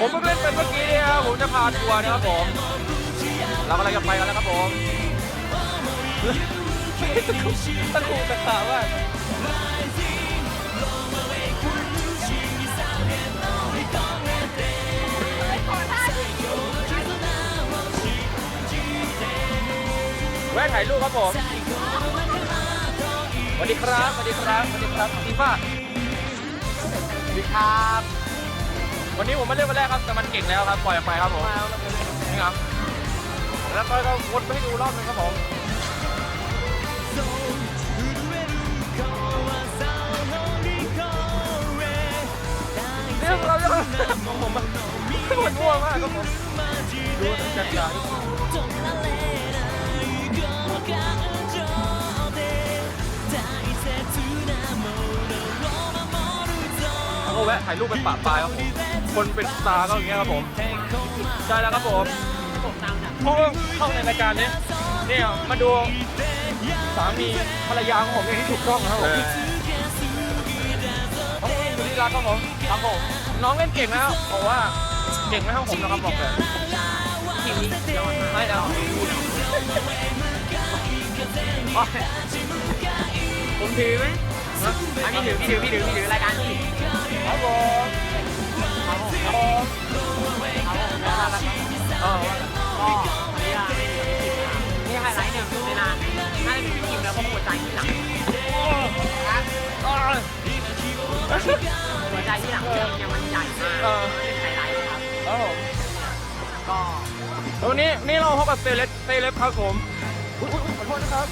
ผมเพิ่งเล่นเป็นเมื่อกี้เนี่ยครับผมจะพาทัวร์นะครับผม เรากำลังจะไปกันแล้วครับผมตะคุตะคุตะขาว่าแวะถ่ายรูปครับผมสวัสดีครับสวัสดีครับสวัสดีครับทีฟ้าสวัสดีครับ วันนี้ผมไม่เล่นวันแรกครับ แต่มันเก่งแล้วครับ ปล่อยออกไปครับผมนี่ครับ แล้วก็ก็วนไปให้ดูรอบนึงครับผมเนี่ยเราจะผมมันมันง่วงมากครับผมดูจัดการแล้วก็แวะถ่ายรูปเป็นป่าปลายครับผม คนเป็นสตาร์ก็อย่างเงี้ยครับผมใช่แล้วครับผมเพราะว่าเข้าในรายการนี้เนี่ยมาดูสามีภรรยาของผมเองที่ถูกต้องนะครับผมน้องเองอยู่ที่รักครับผมครับผมน้องเล่นเก่งนะครับบอกว่าเก่งไม่เท่าผมนะครับบอกเลยทีนี้ยอดไม่แล้วผมถือไหมอันนี้ถือพี่ถือพี่ถือพี่ถือรายการพี่ครับผม ใจที่หลังหัวใจที่หลังจริงเนี่ยมันใหญ่มากเป็นไฮไลท์ครับครับผมก็วันนี้นี่เราพบกับเซเลบเซเลบครับผมขอโทษนะครับ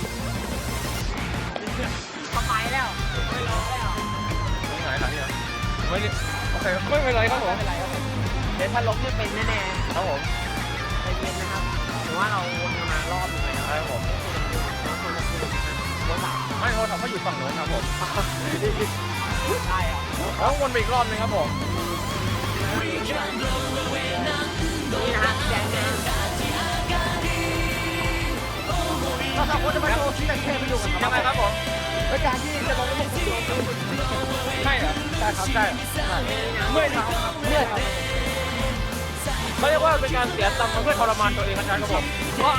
ก็ไปแล้วไม่รอแล้วนี่ไหนหลังนี่เหรอไม่โอเคไม่เป็นไรครับผมไม่เป็นไรครับเดี๋ยวถ้าล้มจะเป็นแน่ๆครับผมใจเย็นนะครับถือว่าเราวนมารอบหนึ่งแล้วครับผมู่ฝั่งโน้นครับผมใช่ครับแล้ววนไปอีกรอบนึงครับผมนี่ะฮเราสคนจะมาโชว์ที่ประเทศไปอยู่กันยังไงครับผมเและการที่จะลงลูกใช่เหรอใช่ครับใช่เมื่อยเท้าเมื่อยเท้าเขาเรียกว่าเป็นการเสียตังค์เพื่อทรมานตัวเองครับผมเพราะ